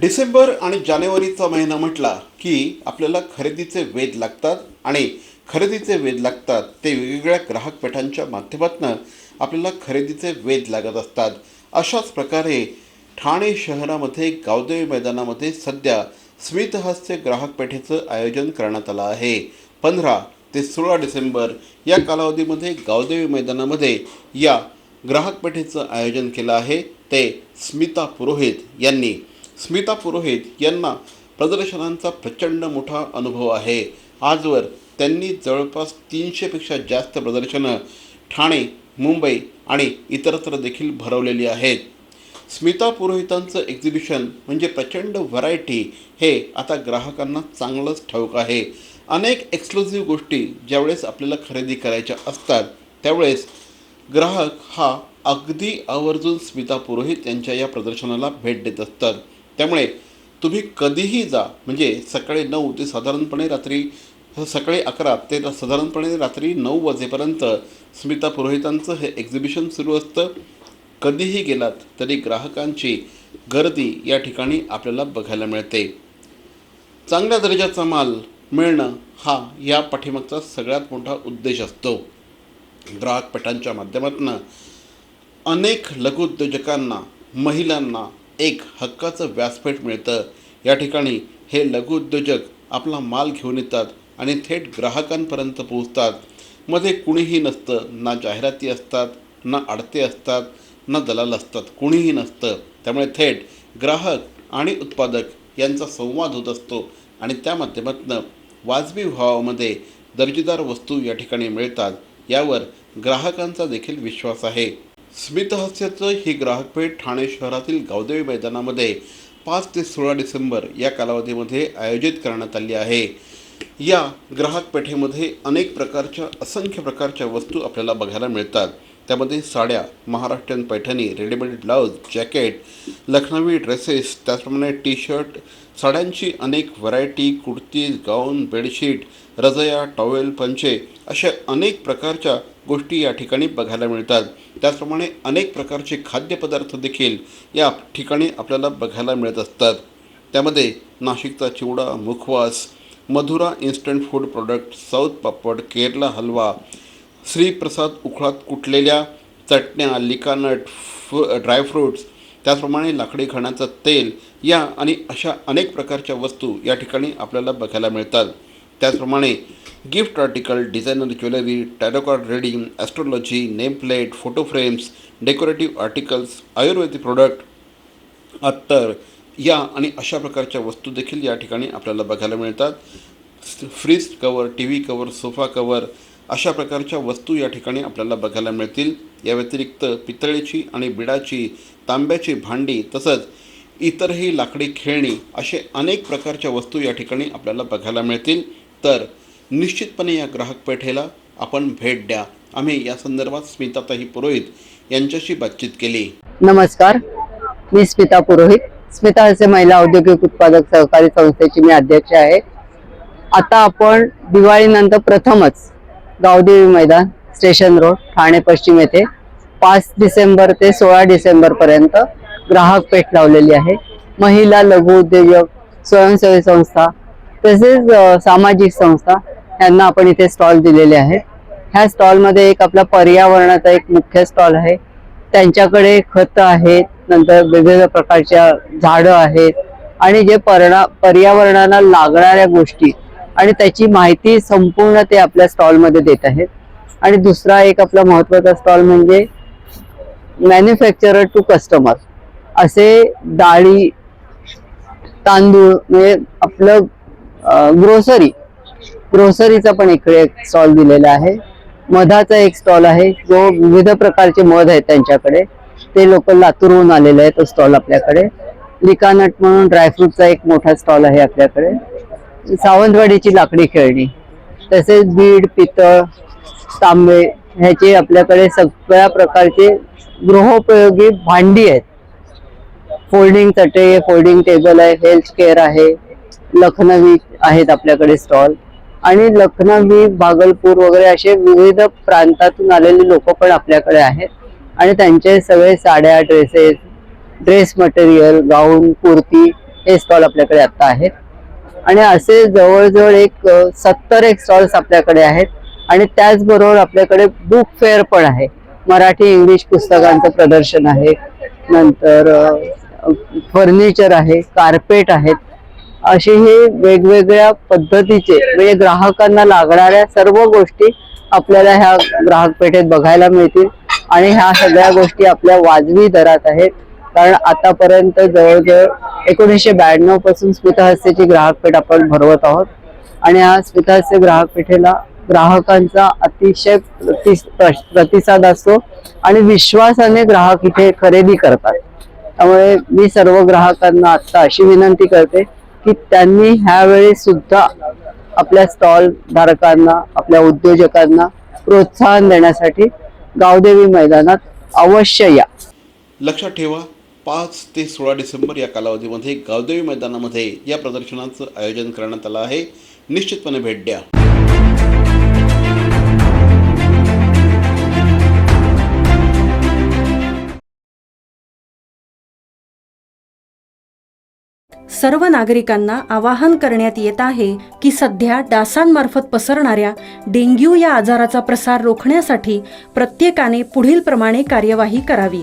डिसेंबर आणि जानेवारीचा महिना म्हटला की आपल्याला खरेदीचे वेध लागतात आणि खरेदीचे वेध लागतात ते वेगवेगळ्या ग्राहक पेठांच्या माध्यमातून आपल्याला खरेदीचे वेध लागत असतात. अशाच प्रकारे ठाणे शहरामध्ये गावदेवी मैदानामध्ये सध्या स्मितहास्य ग्राहक पेठेचं आयोजन करण्यात आलं आहे. पंधरा ते सोळा डिसेंबर या कालावधीमध्ये गावदेवी मैदानामध्ये या ग्राहक पेठेचं आयोजन केलं आहे. ते स्मिता पुरोहित यांनी स्मिता पुरोहित यांना प्रदर्शनांचा प्रचंड मोठा अनुभव आहे. आजवर त्यांनी जवळपास तीनशेपेक्षा जास्त प्रदर्शनं ठाणे मुंबई आणि इतरत्र देखील भरवलेली आहेत. स्मिता पुरोहितांचं एक्झिबिशन म्हणजे प्रचंड व्हरायटी हे आता ग्राहकांना चांगलंच ठाऊक आहे. अनेक एक्सक्लुझिव्ह गोष्टी ज्यावेळेस आपल्याला खरेदी करायच्या असतात त्यावेळेस ग्राहक हा अगदी आवर्जून स्मिता पुरोहित यांच्या या प्रदर्शनाला भेट देत असतात. त्यामुळे तुम्ही कधीही जा. म्हणजे सकाळी नऊ ते साधारणपणे रात्री सकाळी अकरा ते साधारणपणे रात्री नऊ वाजेपर्यंत स्मिता पुरोहितांचं हे एक्झिबिशन सुरू असतं. कधीही गेलात तरी ग्राहकांची गर्दी या ठिकाणी आपल्याला बघायला मिळते. चांगल्या दर्जाचा माल मिळणं हा या पाठीमागचा सगळ्यात मोठा उद्देश असतो. ग्राहक पेठांच्या माध्यमातून अनेक लघुउद्योजकांना महिलांना एक हक्काचं व्यासपीठ मिळतं. या ठिकाणी हे लघुउद्योजक आपला माल घेऊन येतात आणि थेट ग्राहकांपर्यंत पोहोचतात. मध्ये कुणीही नसतं ना जाहिराती असतात ना आडते असतात ना दलाल असतात कुणीही नसतं. त्यामुळे थेट ग्राहक आणि उत्पादक यांचा संवाद होत असतो आणि त्या माध्यमातून वाजवी भावामध्ये दर्जेदार वस्तू या ठिकाणी मिळतात. यावर ग्राहकांचा देखील विश्वास आहे. स्मितहास्याचं ही ग्राहकपेठ ठाणे शहरातील गावदेवी मैदानामध्ये पाच ते सोळा डिसेंबर या कालावधीमध्ये आयोजित करण्यात आली आहे. या ग्राहक पेठेमध्ये अनेक प्रकारच्या असंख्य प्रकारच्या वस्तू आपल्याला बघायला मिळतात. त्यामध्ये साड्या Maharashtrian Paithani readymade blouse jacket Lucknowi dresses त्याचप्रमाणे टी शर्ट साड्यांची अनेक व्हरायटी कुर्तीज गाऊन बेडशीट रजया टॉवेल पंचे अशा अनेक प्रकारच्या गोष्टी या ठिकाणी बघायला मिळतात. त्याचप्रमाणे अनेक प्रकारचे खाद्यपदार्थ देखील या ठिकाणी आपल्याला बघायला मिळत असतात. त्यामध्ये नाशिकचा chivda mukhwas Madhura instant food product South papad Kerala halwa Shriprasad उखळात कुटलेल्या चटण्या लिकानट फ ड्रायफ्रूट्स त्याचप्रमाणे लाकडी खाण्याचं तेल या आणि अशा अनेक प्रकारच्या वस्तू या ठिकाणी आपल्याला बघायला मिळतात. त्याचप्रमाणे gift article designer jewellery tarot card reading astrology name plate photo frames decorative articles Ayurvedic product अत्तर या आणि अशा प्रकारच्या वस्तू देखील या ठिकाणी आपल्याला बघायला मिळतात. Fridge cover T V cover sofa cover अशा प्रकारच्या वस्तू या ठिकाणी आपल्याला बघायला मिळतील. या व्यतिरिक्त पितळेची आणि बिडाची तांब्याची भांडी तसंच इतरही लाकडी खेळणी असे अनेक प्रकारच्या वस्तू या ठिकाणी आपल्याला बघायला मिळतील. तर निश्चितपणे या ग्राहक पेठेला आपण भेट द्या. आम्ही या संदर्भात स्मिताताई पुरोहित यांच्याशी बातचीत केली. नमस्कार. मी स्मिता पुरोहित. स्मिता असे महिला औद्योगिक उत्पादक सहकारी संस्थेची मी अध्यक्ष आहे. आता आपण दिवाळीनंतर प्रथमच गावदेवी मैदान स्टेशन रोड ठाणे पश्चिम येथे पाच डिसेंबर ते सोळा डिसेंबर पर्यंत ग्राहक पेठ लावलेली आहे. महिला लघु उद्योजक स्वयंसेवी संस्था तसेच सामाजिक संस्था यांना आपण इथे स्टॉल दिलेले आहेत. ह्या स्टॉलमध्ये एक आपला पर्यावरणाचा एक मुख्य स्टॉल आहे. त्यांच्याकडे खत आहेत नंतर विविध प्रकारच्या झाडं आहेत आणि जे परणा पर्यावरणाला लागणाऱ्या गोष्टी आणि त्याची माहिती संपूर्ण ते आपल्या स्टॉलमध्ये देत आहेत. आणि दुसरा एक आपला महत्त्वाचा स्टॉल म्हणजे मॅन्युफॅक्चरर टू कस्टमर असे डाळी तांदूळ म्हणजे आपलं ग्रोसरी ग्रोसरीचा पण इकडे एक स्टॉल दिलेला आहे. मधाचा एक स्टॉल आहे. जो विविध प्रकारचे मध आहेत त्यांच्याकडे. ते लोक लातूरहून आलेले आहेत तो स्टॉल आपल्याकडे. लिकानट म्हणून ड्रायफ्रूटचा एक मोठा स्टॉल आहे आपल्याकडे. सावंतवाडीची लाकडी खेळणी तसेच बीड पितळ तांबे ह्याचे आपल्याकडे सगळ्या प्रकारचे गृहोपयोगी भांडी आहेत. फोल्डिंग चटई फोल्डिंग टेबल आहे हेल्थ केअर आहे लखनवी आहेत आपल्याकडे स्टॉल आणि लखनवी भागलपूर वगैरे असे विविध प्रांतातून आलेले लोक पण आपल्याकडे आहेत. आणि त्यांचे सगळे साड्या dresses dress material gown kurti हे स्टॉल आपल्याकडे आता आहेत. आणि असे जवळजवळ एक सत्तर एक स्टॉल्स आपल्याकडे आहेत. आणि त्याचबरोबर आपल्याकडे बुक फेअर पण आहे. मराठी इंग्लिश पुस्तकांचं प्रदर्शन आहे. नंतर फर्निचर आहे कार्पेट आहेत. असे हे वेगवेगळ्या पद्धतीचे म्हणजे ग्राहकांना लागणाऱ्या सर्व गोष्टी आपल्याला ह्या ग्राहक पेठेत बघायला मिळतील. आणि ह्या सगळ्या गोष्टी आपल्या वाजवी दरात आहेत. कारण आतापर्यंत जवळजवळ एकोणीसशे ब्याण्णवपासून स्मितहस्यची ग्राहक पेठ आपण भरवत आहोत. आणि हा स्मितहास्य ग्राहक पेठेला ग्राहकांचा अतिशय प्रतिसाद असतो आणि विश्वासाने ग्राहक इथे खरेदी करतात. त्यामुळे मी सर्व ग्राहकांना आता अशी विनंती करते की त्यांनी ह्यावेळी सुद्धा आपल्या स्टॉल धारकांना आपल्या उद्योजकांना प्रोत्साहन देण्यासाठी गावदेवी मैदानात अवश्य या. लक्षात ठेवा पाच ते सोळा डिसेंबर या कालावधीमध्ये गावदेवी मैदानामध्ये या प्रदर्शनाचं आयोजन करण्यात आलं आहे. निश्चितपणे भेट द्या. सर्व नागरिकांना आवाहन करण्यात येत आहे की सध्या डासांमार्फत पसरणाऱ्या डेंग्यू या आजाराचा प्रसार रोखण्यासाठी प्रत्येकाने पुढील प्रमाणे कार्यवाही करावी.